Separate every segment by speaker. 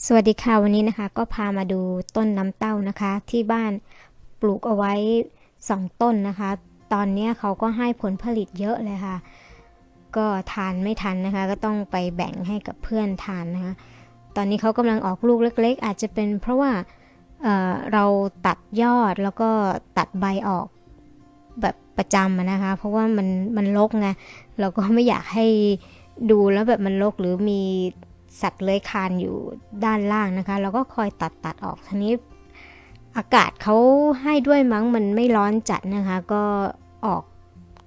Speaker 1: สวัสดีค่ะวันนี้นะคะ ก็พามาดูต้นน้ำเต้านะคะ ที่บ้านปลูกเอาไว้สองต้นนะคะ ตอนนี้เขาก็ให้ผลผลิตเยอะเลยค่ะ ก็ทานไม่ทันนะคะ ก็ต้องไปแบ่งให้กับเพื่อนทานนะคะ ตอนนี้เขากำลังออกลูกเล็ก ๆ อาจจะเป็นเพราะว่าเเราตัดยอดแล้วก็ตัดใบออกแบบประจำนะคะ เพราะว่ามันมันรกไงเราก็ไม่อยากให้ดูแล้วแบบมันรกหรือมี สัตว์เลื้อยคานอยู่ด้านล่างนะคะเราก็คอยตัดตัดออกทีนี้อากาศเขาให้ด้วยมั้งมันไม่ร้อนจัดนะคะ ก็ออก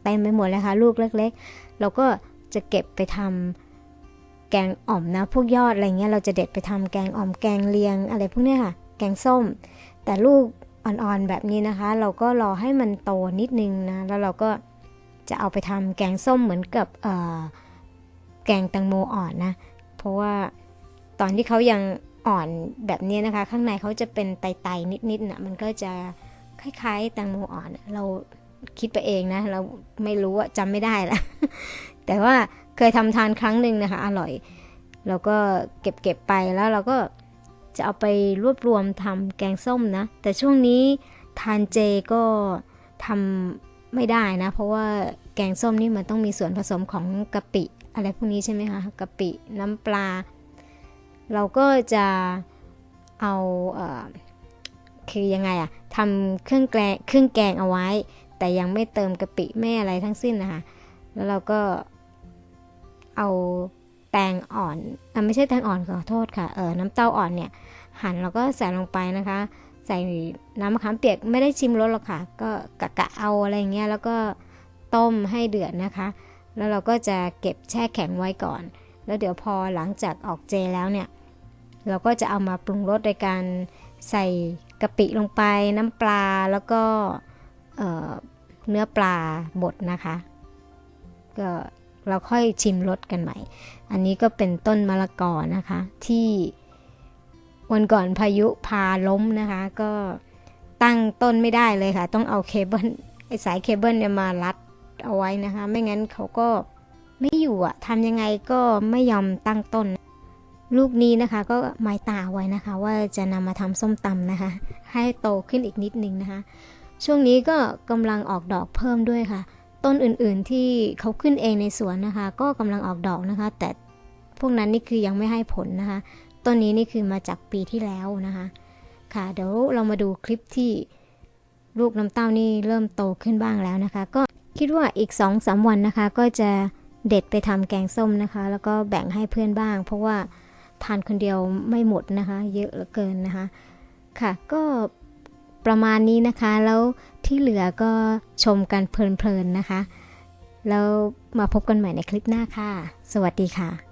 Speaker 1: เต็มไปหมดเลยค่ะลูกเล็ก ๆ เราก็จะเก็บไปทำแกงอ่อมนะพวกยอดอะไรเงี้ยเราจะเด็ดไปทำแกงอ่อมแกงเลียงอะไรพวกเนี้ยค่ะ แกงส้ม แต่ลูกอ่อนๆแบบนี้นะคะ เราก็รอให้มันโตนิดนึงนะแล้วเราก็จะเอาไปทำแกงส้มเหมือนกับแกงแตงโมอ่อนนะ ราะว่าตอนที่เขายังอ่อนแบบนี้นะคะ ข้างในเขาจะเป็นไตๆนิดๆนะมันก็จะคล้ายๆแตงโมอ่อน เราคิดไปเองนะ เราไม่รู้อะจำไม่ได้ละแต่ว่าเคยทำทานครั้งหนึ่งนะคะ อร่อย เราก็เก็บเก็บไปแล้วเราก็จะเอาไปรวบรวมทำแกงส้มนะ แต่ช่วงนี้ทานเจก็ทำไม่ได้นะ เพราะว่าแกงส้มนี่มันต้องมีส่วนผสมของกะปิ อะไรพวกนี้ใช่ไหมคะกะปิน้ำปลา เราก็จะเอาเออคือยังไงอะทำเครื่องแกงเครื่องแกงเอาไว้ แต่ยังไม่เติมกะปิไม่อะไรทั้งสิ้นนะคะแล้วเราก็เอาแตงอ่อนอะไม่ใช่แตงอ่อนขอโทษค่ะเออน้ำเต้าอ่อนเนี่ย หั่นแล้วก็ใส่ลงไปนะคะ ใส่น้ำมะขามเปียกไม่ได้ชิมรสหรอกค่ะ ก็กะกะเอาอะไรเงี้ยแล้วก็ต้มให้เดือดนะคะ แล้วเราก็จะเก็บแช่แข็งไว้ก่อน แล้วเดี๋ยวพอหลังจากออกเจแล้วเนี่ย เราก็จะเอามาปรุงรสโดยการใส่กะปิลงไปน้ำปลาแล้วก็เเนื้อปลาบดนะคะ ก็เราค่อยชิมรสกันใหม่ อันนี้ก็เป็นต้นมะละกอนะคะ ที่วันก่อนพายุพาล้มนะคะ ก็ตั้งต้นไม่ได้เลยค่ะ ต้องเอาเคเบิลไอสายเคเบิลเนี่ยมารัด เอาไว้นะคะ ไม่งั้นเขาก็ไม่อยู่อะทำยังไงก็ไม่ยอมตั้งต้น ลูกนี้นะคะก็หมายตาไว้นะคะ ว่าจะนำมาทำส้มตำนะคะ ให้โตขึ้นอีกนิดนึงนะคะ ช่วงนี้ก็กำลังออกดอกเพิ่มด้วยค่ะ ต้นอื่นๆที่เขาขึ้นเองในสวนนะคะ ก็กำลังออกดอกนะคะ แต่พวกนั้นนี่คือยังไม่ให้ผลนะคะ ต้นนี้นี่คือมาจากปีที่แล้วนะคะ ค่ะ เดี๋ยวเรามาดูคลิปที่ลูกน้ำเต้านี่เริ่มโตขึ้นบ้างแล้วนะคะ ก็ คิดว่าอีก2อสาวันนะคะ ก็จะเด็ดไปทำแกงส้มนะคะ แล้วก็แบ่งให้เพื่อนบ้าง เพราะว่าทานคนเดียวไม่หมดนะคะ เยอะเหลือเกินนะคะ ค่ะ ก็ประมาณนี้นะคะ แล้วที่เหลือก็ชมกันเพลินๆนะคะ แล้วมาพบกันใหม่ในคลิปหน้าค่ะ สวัสดีค่ะ